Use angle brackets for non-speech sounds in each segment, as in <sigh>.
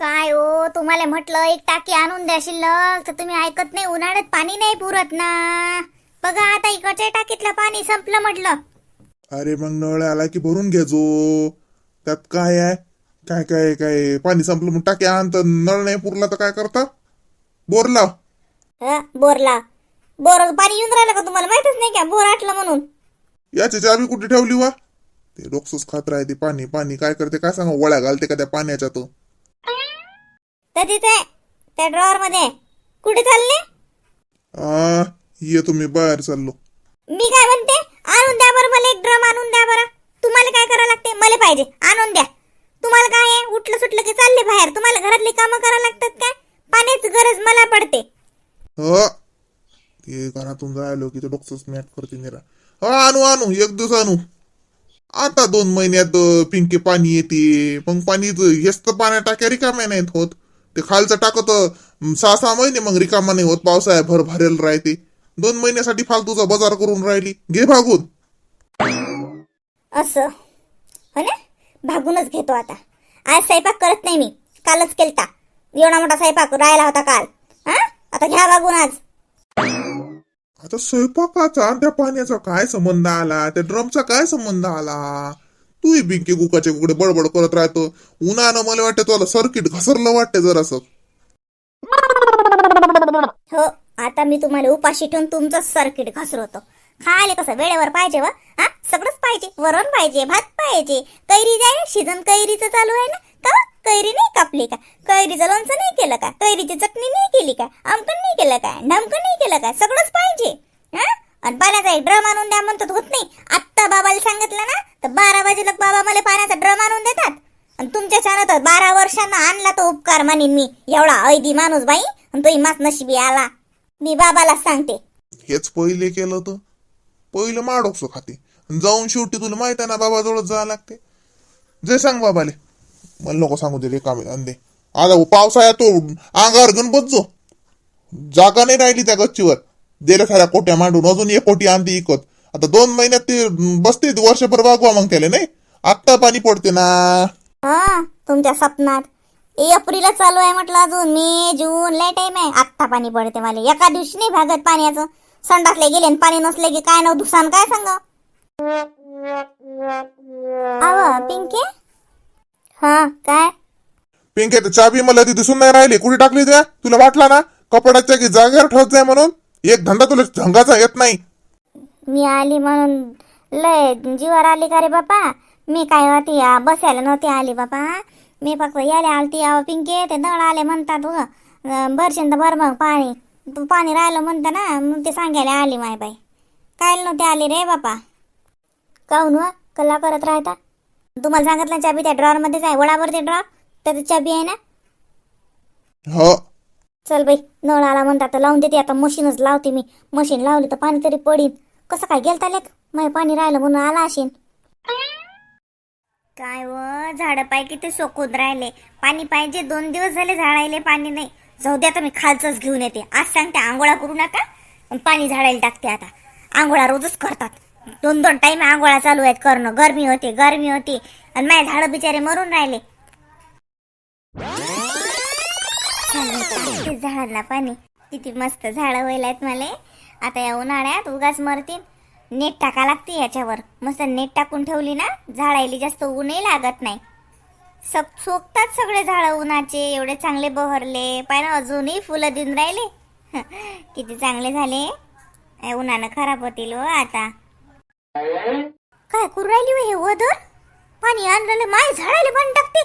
काय हो? तुम्हाला म्हटलं एक टाकी आणून द्या शिल्लक. तर तुम्ही ऐकत नाही उन्हाळ्यात पाणी नाही पुरत ना. बघा आता इकडच्या टाकीतलं पाणी संपलं म्हटलं. अरे मग नळ आला की भरून घ्यायचो त्यात काय आहे? काय काय काय? पाणी संपलं मग टाकी आण तर नळ नाही पुरला तर काय करता? बोर लाव. हं, बोरला बोर पाणी येऊन राहिलं का तुम्हाला? माहितच नाही का? बोर आटलं म्हणून. याची चावी कुठे ठेवली वा? ते डोक्सच खात राहते. पाणी पाणी काय करते? काय सांगा? वळ्या घालते का त्या पाण्याच्या तो? तर तिथे त्या ड्रॉवर मध्ये. कुठे चालले? आ ये तुम्ही बाहेर चाललो. मी काय म्हणते? आणून द्या बरं मला एक ड्रम आणून द्या बरं. तुम्हाला काय करावं लागते? मला पाहिजे. आणून द्या. तुम्हाला काय आहे? उठलं सुटलं की चालले बाहेर. तुम्हाला घरातली कामं करावं लागतात काय? पाण्याची गरज मला पडते. ह. ते घरातून जायलो की ते डोक्सच मॅट करते निरा. हा आणू आणू. एक दिवस आणू. आता दोन महिन्यात अं, पिंके पाणी येते. मग पाणी हेच तर पाण्या टाक्या रिकाम्या नाहीत होत. ते खालचं टाकत. सहा सहा महिने मग रिकामा नाही होत पावसाळ्या भर भरेल राहते. दोन महिन्यासाठी फालतूचा बाजार करून राहिली. घे भागून. असं. हो ना? भागूनच घेतो आता. आज स्वयंपाक करत नाही मी. कालच केलता. एवढा मोठा स्वयंपाक राहिला होता काल. हा? आता घ्या भागून आज. आता स्वयंपाकाचा त्या पाण्याचा काय संबंध आला? त्या ड्रमचा काय संबंध आला? तू बिंके गुकाचे कुकडे बडबड करत राहतो. उन्हानं मला वाटतं तुला सर्किट घसरलं वाटतं जरासं. हो आता मी तुम्हाला उपाशी ठेवून तुमचं सर्किट घसरवतो. खायला कसं वेळेवर पाहिजे वा? हा? सगळंच पाहिजे. वरण पाहिजे भात पाहिजे. कैरी जाय शिजन कैरीचं चालू आहे ना? का? कैरी नाही कापली का? कैरीचं लोणचं नाही केलं का? कैरीची चटणी नाही केली का? आमकण नाही केलं का? ढमकण नाही केलं का? सगळंच पाहिजे. हा? आणि पाण्याचा एक ड्रम आणून द्या म्हणतात होत नाही. आत्ता बाबाला सांगितलं ना तर बारा वाजेला बाबा मला पाण्याचा ड्रम आणून देतात. आणि तुमच्या छान तर बारा वर्षांना आणला तो उपकार मानीन मी. एवढा ऐदी माणूस बाई आणि तोही मात नशिबी आला. मी बाबाला सांगते. हेच पहिले केलं तर पहिलं माडोकसो खाते. जाऊन शेवटी तुला माहीत आहे ना बाबाजवळ जावं लागते. जे सांग बाबाले. मला नको सांगू दे रिकामे अंदे आता पावसाळ्यात तो अंगावर गणपत जो जागा नाही राहिली त्या गच्चीवर. दिल्या साऱ्या कोट्या मांडून. अजून एक कोटी आणते इकत. आता दोन महिन्यात ते बसते वर्षभर वागवा मग त्याला नाही? आत्ता पाणी पडते ना. हा तुमच्या स्वप्नात एप्रिल चालू आहे म्हटलं अजून. मे जून लय टाइम आहे. आत्ता पाणी पडते मला. एका दिवशी नाही भागत पाण्याचं. संडासले गेले आणि पाणी नसले की काय नव दुसान काय सांग? आव पिंके? हा काय? पिंके ते चाबी मला ती दिसून नाही राहिली. कुठे टाकली त्या? तुला वाटला ना? कपड्याच्या की जागेवर ठेवत जाय म्हणून? एक धंदा तुला ढंगाचा येत नाही. मी आली म्हणून लय जीवावर आली का रे बापा? मी काय होती आ, बसायला नव्हती आली बापा. मी फक्त यायला आलती अहो पिंके ते नळ आले म्हणतात व भरशीन तर भर मग पाणी. तू पाणी राहिलं म्हणतं ना मग ते सांगायला आली माय बाई. काय नव्हती आली रे बापा. काहून व? कल्ला करत राहता. तुम्हाला सांगितलं चाबी त्या ड्रॉवरमध्येच आहे वडावरती ड्रॉवर त्याची चाबी आहे ना? हो. चल बाई नळ आला म्हणतात आता लावून देते आता मशीनच लावते मी. मशीन लावली तर पाणी तरी पडीन. कसं काय गेलता लेक माय पाणी राहिलं म्हणून आला असेल काय व झाड पाय किती सोकून राहिले. पाणी पाहिजे दोन दिवस झाले झाडायले पाणी नाही. जाऊ दे आता मी खालचंच घेऊन येते. आज सांगते आंघोळा करू नका. पाणी झाडायला टाकते आता. आंघोळा रोजच करतात. दोन दोन टाइम आंघोळा चालू आहेत करणं. गरमी होते गरमी होती. आणि माझे झाडं बिचारे मरून राहिले. ते झाडाला पाणी. किती मस्त झाडं व्हायलात मला. आता या उन्हाळ्यात उगाच मरतील नेट टाका लागते याच्यावर. मस्त नेट टाकून ठेवली ना झाडायला जास्त ऊनही लागत नाही. सग सोकतात सगळे झाडं उन्हाचे एवढे चांगले बहरले. पाय ना अजूनही फुलं देऊन राहिले. <laughs> किती चांगले झाले. या उन्हानं खराब होतील व आता. काय करू राहिली हे वधर पाणी आणलेलं माय झाडायला पाणी टाकते.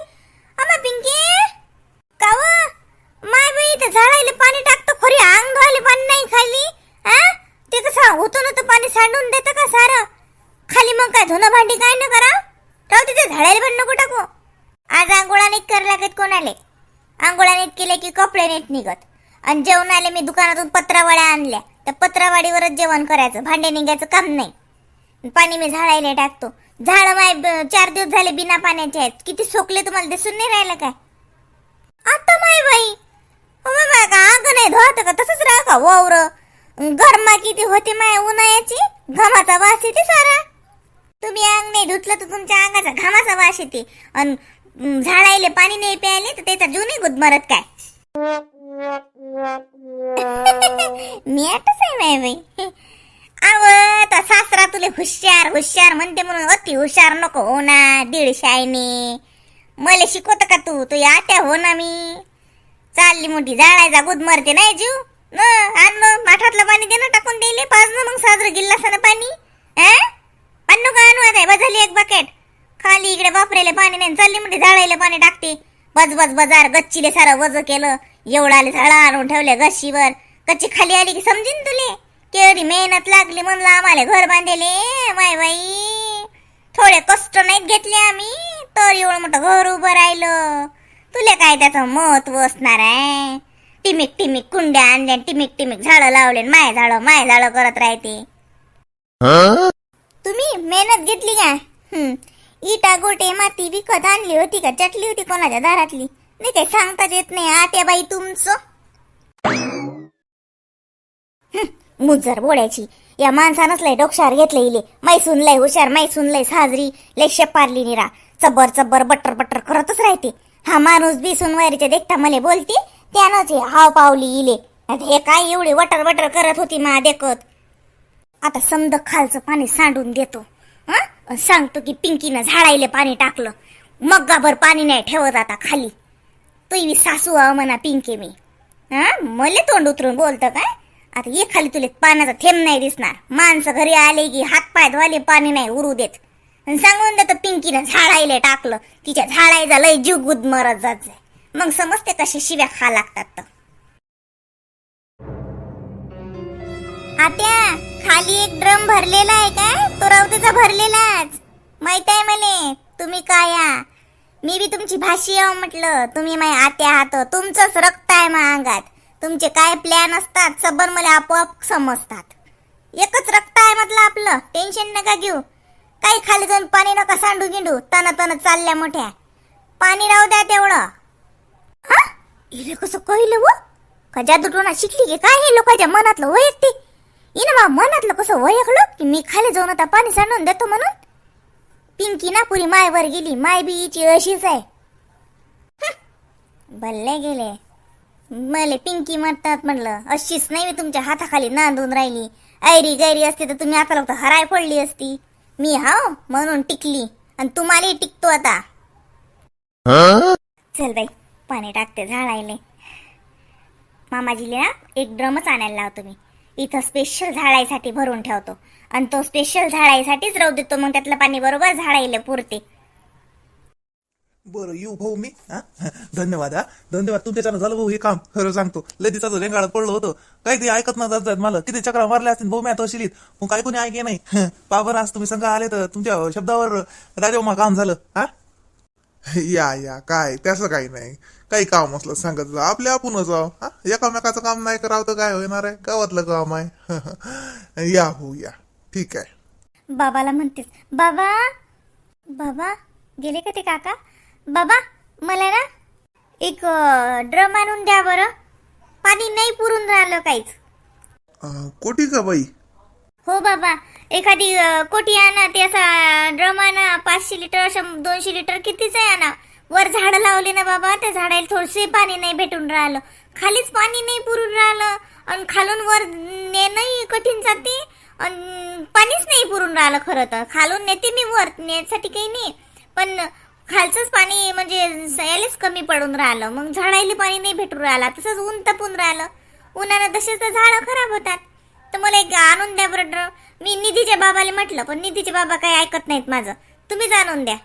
आम्हा पिंकी? काव माय बाई इथं झाडायला पाणी टाकतो खरी अंग धुवायला पाणी नाही खाली आ ते कसं होतो ना तर पाणी सांडून देतं का सारं? खाली मग काय धुणं भांडी काय न करा? राहू तिथे झाडायला पण नको टाकू. आज आंघोळा नीट कर लागत कोणाले. आंघोळा नीट केले की कपडे नीट निघत. आणि जेवणाले मी दुकानातून पत्रावड्या आणल्या. त्या पत्रावाडीवरच जेवण करायचं भांडे निघायचं काम नाही. पाणी मी झाडायला टाकतो. झाड माय चार दिवस झाले बिना पाण्याचे आहेत. किती सोकले तुम्हाला दिसून नाही राहिलं काय? आता माय बाई हो का अंग नाही धुवत का? तसंच राह का वावर? गरमा किती होती माय उन्हाळ्याची? घामाचा वास येते सारा. तुम्ही अंग नाही धुतलं तर तुमच्या अंगाचा घामाचा वास येते. आणि झाडायले पाणी नाही प्यायले तर त्याचा जूनही गुदमरत काय? <laughs> मी आताच आहे माय बाई. आव आता सासरा तुले हुशार हुशार म्हणते म्हणून अति हुशार नको हो ना दीड शायने मला शिकवत का तू? तू आट्या हो ना मी. चालली मोठी जाळायचा गुद मरते नाही जीव. न आण माठातलं पाणी दे ना टाकून देईल पाच ना मग साजरं गिल्लासानं पाणी. अं? का आणू आता बजाली एक बकेट खाली इकडे वापरेले पाणी नाही चालली मोठी जाळायला पाणी टाकते. बज बज बजार गच्चीले सारं वज केलं. एवढाले झाडा आणून ठेवले गच्चीवर गच्ची खाली आली की समजीन तुले. केवढी मेहनत लागली म्हणलं आम्हाला घर बांधले माय बाई. थोडे कष्ट नाहीत घेतले आम्ही तर एवढं मोठं घर उभं राहिलं. तुला काय त्याचं महत्त्व असणार आहे? टिमिक टिमिक कुंड्या आणल्या टिमिक टिमिक झाडं लावले माय झाडं माय झाडं करत राहते. तुम्ही मेहनत घेतली का? हम्म. इटा गोटे माती विकत आणली होती का? चटली होती कोणाच्या दारातली? नाही काही सांगताच येत नाही. आत्या बाई तुमचं. मुजर बोडायची या माणसानंच लय डोक्षार घेतले इले. मैसून लय हुशार मैसून लय साजरी लय शेपारली निरा. चबर चबर बटर बटर करतच राहते. हा माणूस बी सुनवारीच्या देखता मले बोलती त्यानंच हे हाव पावली इले. आता हे काय एवढी वटर वटर करत होती मा देखत? आता समद खालचं पाणी सांडून देतो. सांगतो की पिंकीनं झाडायले पाणी टाकलं. मग्गाभर पाणी नाही ठेवत आता खाली. तुही सासू आव म्हणा पिंके मी. हा? मले तोंड उतरून बोलतं काय? आता ये खाली तुले पाण्याचा थेंब नाही दिसणार. माणसं घरी आले की हात पाय धुवाले पाणी नाही उरू देत. आणि सांगून देतं पिंकीनं झाडायला टाकलं. तिच्या झाडायचा लय जीव गुद मरत जात मग समजते कसे शिव्या खा लागतात तर. आत्या खाली एक ड्रम भरलेला आहे काय? तो रावतेचा भरलेलाच माहीत आहे मले तुम्ही काय या? मी बी तुमची भाषी आहो म्हटलं. तुम्ही माय आत्या आहात. तुमचंच रक्त आहे मा अंगात. तुमचे काय प्लॅन असतात सबन मला आपोआप समजतात. एकच रक्त आहे म्हटलं आपलं. टेन्शन नका घेऊ. काही खाली जाऊन पाणी नका सांडू गिंडू? तन तन चालल्या मोठ्या. पाणी राहू द्या तेवढं. हा? इले कसं कळलं व? का जादूटोना शिकली की काय हे लोकांच्या मनातलं वैयक्ते इन बा मनातलं कसं वैयकलं की मी खाली जाऊन आता पाणी सांडून देतो म्हणून? पिंकी ना पुरी मायवर गेली. माय बी हिची अशीच आहे. हं. भल्ले गेले. मले पिंकी म्हणतात म्हणलं अशीच नाही मी तुमच्या हाताखाली नांदून राहिली. ऐरी गैरी असते तर तुम्ही आता लोक हराय पडली असती. मी हाव? म्हणून टिकली. आणि तुम्हालाही टिकतो आता. चल बाई पाणी टाकते झाडायले. मामाजीले ना एक ड्रमच आणायला लावतो मी. इथं स्पेशल झाडायसाठी भरून ठेवतो. आणि तो स्पेशल झाडायसाठीच राहू देतो मग त्यातलं पाणी बरोबर झाडायला पुरते. बरं येऊ भाऊ मी. हा? धन्यवाद हा. धन्यवाद तुमच्याच्यानं झालं भाऊ हे काम. खरं सांगतो. लय दिवसाचं रेंगाळत पडलं होतं. काही ते ऐकत ना जात मला. किती चक्रा मारल्या असतील भाऊ मी आता शिलीत मग काही कोणी ऐके नाही? पावर आज तुम्ही संघ आले तर तुमच्या शब्दावर राजेमा काम झालं. हा? या या. काय? त्याचं काही नाही. काही काम असलं सांगत जा. आपल्या आपणच जाऊ हा? एकामेकाचं काम नाही करावं तर काय होणार आहे? गावातलं काम आहे. <laughs> या हो या. ठीक आहे. बाबाला म्हणतेस. बाबा? बाबा? गेले का ते काका? बाबा मला ना एक ड्रम आणून द्या बरं. पाणी नाही पुरून राहिलं काहीच. कोटी का बाई? हो बाबा एखादी कोटी आणा ते असा ड्रम आणा पाचशे लिटर दोनशे लिटर कितीच आहे आणा. वर झाडं लावले ना बाबा त्या झाडाला थोडसे पाणी नाही भेटून राहिलं. खालीच पाणी नाही पुरून राहिलं. आणि खालून वर नेणंही कठीण जाते. आणि पाणीच नाही पुरून राहिलं खरं तर. खालून नेते मी वर नेण्यासाठी काही नाही. पण खालचंच पाणी म्हणजे यायलाच कमी पडून राहिलं. मग झाडायला पाणी नाही भेटून राहिलं. तसंच ऊन तपून राहिलं. उन्हानं तसेच तर झाडं खराब होतात. तर मला एक आणून द्या बरं मी निधीच्या बाबाला म्हटलं पण निधीचे बाबा काही ऐकत नाहीत माझं. तुम्हीच आणून द्या.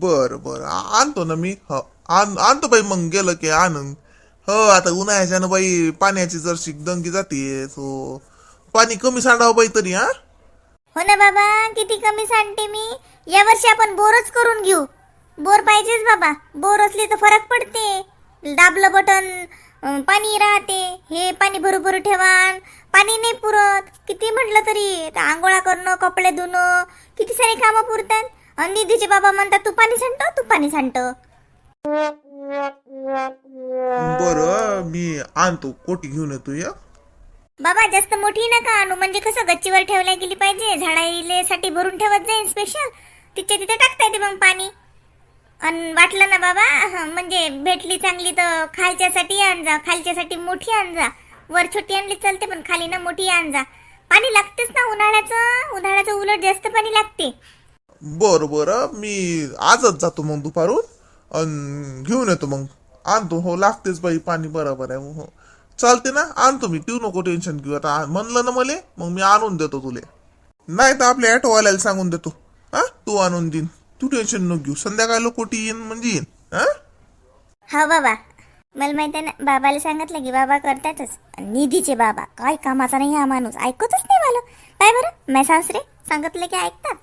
बरं बरं. आणतो ना मी. हो. आण आणतो बाई मग गेलं की आणून. हो आता उन्हाळ्याच्यानं बाई पाण्याची जरशी दंगी जाते. सो पाणी कमी सांडावं बाई तरी हा? हो ना बाबा किती कमी सांगते मी? या वर्षी आपण बोरच करून घेऊ. बोर पाहिजेच बाबा. बोर असले तर फरक पडते. दाबलं बटन पाणी राहते. हे पाणी भरू भरू ठेवा पाणी नाही पुरत. किती म्हटलं तरी. तर आंघोळा करणं कपडे धुणं किती सारे कामं पुरतात. आणि निधीचे बाबा म्हणतात तू पाणी सांडतो तू पाणी सांडतो. बरं मी आणतो. कोटी घेऊन येतो या. बाबा जास्त मोठी नका आणू. म्हणजे कसं गच्चीवर ठेवल्या गेली पाहिजे. झाडाईले साठी भरून ठेवत जाईल स्पेशल तिच्या तिथे टाकता येते मग पाणी. आणि वाटलं ना बाबा म्हणजे भेटली चांगली तर खालच्यासाठी आण जा खालच्यासाठी मोठी आण जा. वर छोटी आणली चालते पण खाली ना मोठी आण जा. पाणी लागतेच ना उन्हाळ्याचं उन्हाळ्याचं उलट जास्त पाणी लागते. बर बर मी आजच जातो मग दुपारून अन घेऊन येतो मग. आणतो हो लागतेच बाई पाणी बरोबर आहे हो. चालते ना आणतो मी ठेवू नको टेन्शन घेऊ. आता म्हणलं ना मले मग मी आणून देतो तुले. नाही तर आपल्या ऑटोवाल्याला सांगून देतो. हा? तू आणून देईन. तू टेन्शन न घेऊ. संध्याकाळला कोटी येईन म्हणजे येईन. हा? हा बाबा. मला माहीत आहे ना बाबाला सांगितलं की बाबा करतातच. निधीचे बाबा. काय कामाचा नाही हा माणूस. ऐकतच नाही मला काय बरं? मै सासरे सांगितलं की ऐकतात.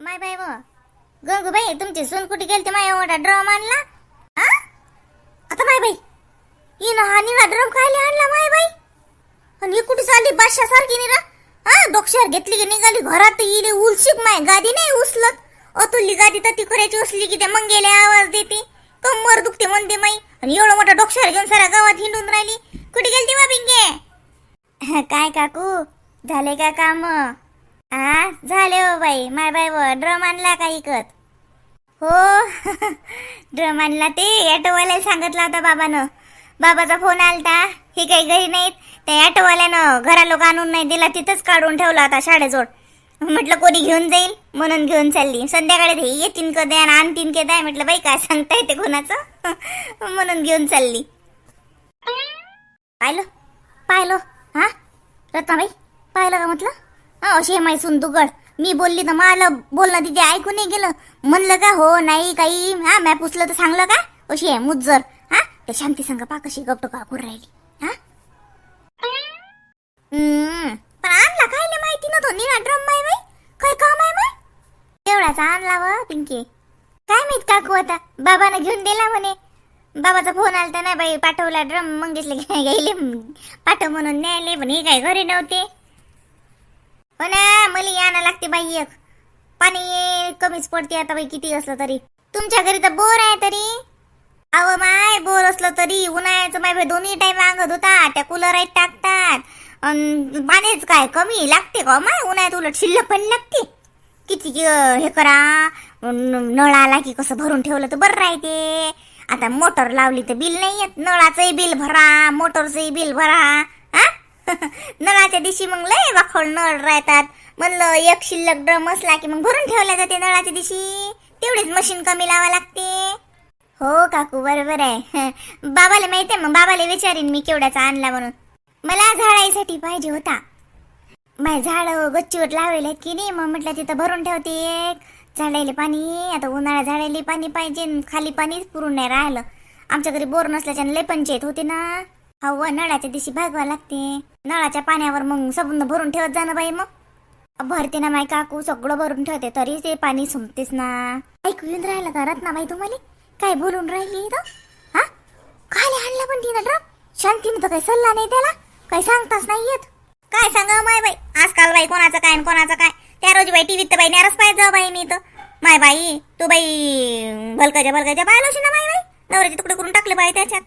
माय बाय व हो. गंगूबाई तुमची सून कुठे गेलते? माय एवढा ड्रम आणला? हा? आता माय बाई. ना हा निळा ड्रम खायला आणला माय बाई. आणि ही कुठे चालली? बादशा सारखी निरा? हा डोक्षावर घेतली की निघाली घरात इले उलशीक माय गादी नाही उचलत. अतुलली गादी तर ती खऱ्याची उचली की ते मंगेला आवाज देते. कंबर दुखते म्हणते माई. आणि एवढं मोठा डोक्षावर घेऊन सारा गावात हिंडून राहिली. कुठे गेलती बा पिंके काय काकू? झाले का काम? आ झाले हो बाई माय बाई व ड्रम आणला का इकत? हो <laughs> ड्रम आणला ते. ॲटोवाल्याला सांगितला होता बाबानं. बाबाचा फोन आलता. ही काही घरी नाहीत. त्या ॲटोवाल्यानं घरा लोक आणून नाही दिला तिथंच काढून ठेवला आता शाळेजवळ. म्हटलं कोणी घेऊन जाईल? म्हणून घेऊन चालली. संध्याकाळी ते येतीन कधी आणि आणतीन के काय म्हटलं बाई काय सांगता येते कोणाचं? <laughs> म्हणून घेऊन चालली. पाहिलं? पाहिलं? हा? रत्नाबाई पाहिलं का म्हटलं? हा अशी आहे माई सुन दुगड मी बोलली तर मला बोलणं तिथे ऐकू नाही गेलं. म्हणलं का हो नाही काही हा मॅ पुसलं तर सांगलं का? अशी आहे मुज्जर. हा? ते शांती संग पा कशी गपटो काकूर राहिली हा हम्म, पण आणला खायला माहिती ना ड्रम माय बाई? काय काम आहे माय एवढाचा आणला व पिंकी. काय माहीत काकू आता? बाबानं घेऊन दिला म्हणे. बाबाचा फोन आलता नाही बाई पाठवला ड्रम मग घेतले गेले. पाठव म्हणून न्यायले पण हे काय घरी नव्हते. हो ना मला आणा लागते बाई एक. पाणी कमीच पडते आता बाई किती असलं तरी. तुमच्या घरी तर बोर आहे तरी. अव माय बोर असलं तरी उन्हाळ्याचं माय बाई दोन्ही टाईम अंग धुतात त्या कूलर आहेत टाकतात. पाणीच काय कमी लागते का हो माय उन्हाळ्यात उलट शिल्लक पण लागते. किती हे करा. नळाला नळ आला की कसं भरून ठेवलं तर बरं राहते. आता मोटर लावली तर बिल नाही येत. नळाचंही बिल भरा मोटरचंही बिल भरा. हा? <laughs> नळाच्या दिवशी मग लय वाखोळ नळ राहतात. म्हणलं एक शिल्लक ड्रम असला की मग भरून ठेवल्या जाते नळाच्या दिवशी. तेवढीच मशीन कमी लावा लागते. हो काकू बरोबर आहे. <laughs> बाबाला माहिती आहे मग? बाबाला विचारीन मी केवढ्याचा आणला म्हणून. मला झाडायसाठी पाहिजे होता. माझे झाड गच्चीवर लावलेले आहेत की नाही? मग म्हटलं तिथं भरून ठेवते एक. झाडायले पाणी आता उन्हाळ्या झाडायले पाणी पाहिजे खाली पाणीच पुरून नाही राहिलं. आमच्या घरी बोर नसल्याच्यानं लय पंचायत होते ना. हव नळाच्या दिवशी भागवा लागते. नळाच्या पाण्यावर मग सबून भरून ठेवत जाणं बाई मग. भरते ना माय काकू सगळं भरून ठेवते तरी ते पाणी संपतेच ना. ऐकू येऊन राहिलं का रत्ना बाई तुम्हाला? काय बोलून राहिली इथं? हा? खाली आणलं पण तिनं ड्रॉप शांतीनं तर काही सल्ला नाही त्याला? काही सांगताच नाही येत काय सांगा माय बाई? आजकाल बाई कोणाचं काय न कोणाचं काय? त्या रोजी बाई टीव्हीत तर बाई नाराज पाहिजे बाई मी तर. माय बाई तू बाई भलकाच्या भलकाच्या पाहिलं ना माय बाई? नवऱ्याचे तुकडे करून टाकले बाई त्याच्यात.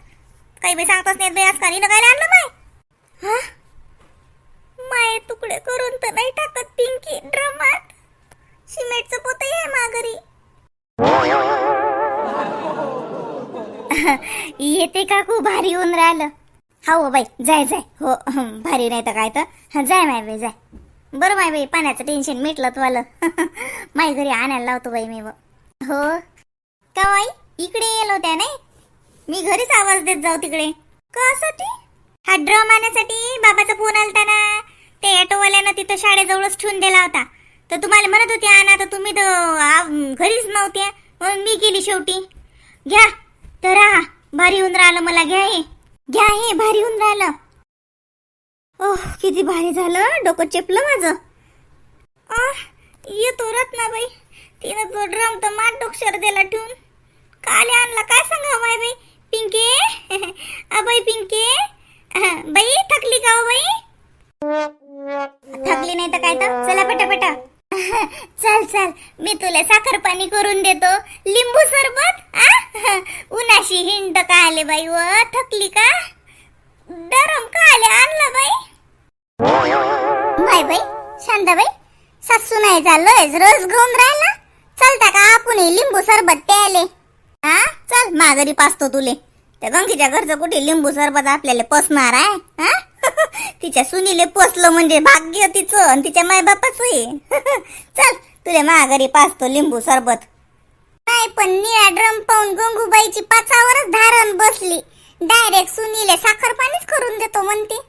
काही बाई सांगताच नाही बाई आजकाल हिनं काय आणलं माय? हा? माय तुकडे करून तर नाही टाकत पिंकी ड्रमात. सिमेंटचं पोतही आहे माघारी. <laughs> येते काकू भारी होऊन राहिलं? हो बाई जाय जाय. हो भारी नाही तर काय तर. जाय माय बाई जाय. बरं माय बाई पाण्याचं टेन्शन मिटलं तुम्हाला. <laughs> माय घरी आणायला लावतो बाई मी हो? का बाई? इकडे येलो हो त्या नाही? मी घरीच आवाज देत जाऊ तिकडे. कसाठी हा ड्रम आणण्यासाठी बाबाचा फोन आलता ना. ते ऑटोवाल्यानं तिथं शाळेजवळच ठेवून दिला होता. तर तुम्हाला म्हणत होते आणा तर तुम्ही तर घरीच नव्हत्या. म्हणून मी गेली शेवटी. घ्या तर भारी होऊन राहिलं मला घ्या हे. घ्या हे भारी होऊन राहिलं. ओह किती भारी झालं डोकं चेपलं माझं. आह, येतो रत्नाबाई. तिनं तो ड्रम तर माट डोक्षर दिला ठेवून. काल आणला काय सांगा बाई बाई? पिंके? <laughs> अबाई पिंके. <laughs> बाई थकली का हो बाई? थकली नाही तर काय तर? चला पटापटा. <laughs> चल चल. मी तुला साखर पाणी करून देतो. लिंबू सरबत <laughs> उन्हाशी हिंड का आले बाई व? थकली का? दरम का आले? आणलं बाई. बाय बाई. शांताबाई सासू नाही चाललोय रोज घेऊन राहिला? चलता का आपण हे लिंबू सरबत प्यायले? हा चल माघारी पाचतो तुले. त्या गंगीच्या घरचं कुठे लिंबू सरबत आपल्याला पसणार आहे? हा तिच्या सुनीले पोचलं म्हणजे भाग्य तिचं आणि तिच्या मायबापाच <laughs> चल तुला माघारी पाचतो लिंबू सरबत. नाही पण निळा ड्रम पाहून गंगूबाईची पाचावरच धारण बसली. डायरेक्ट सुनीले साखर पाणीच करून देतो म्हणते.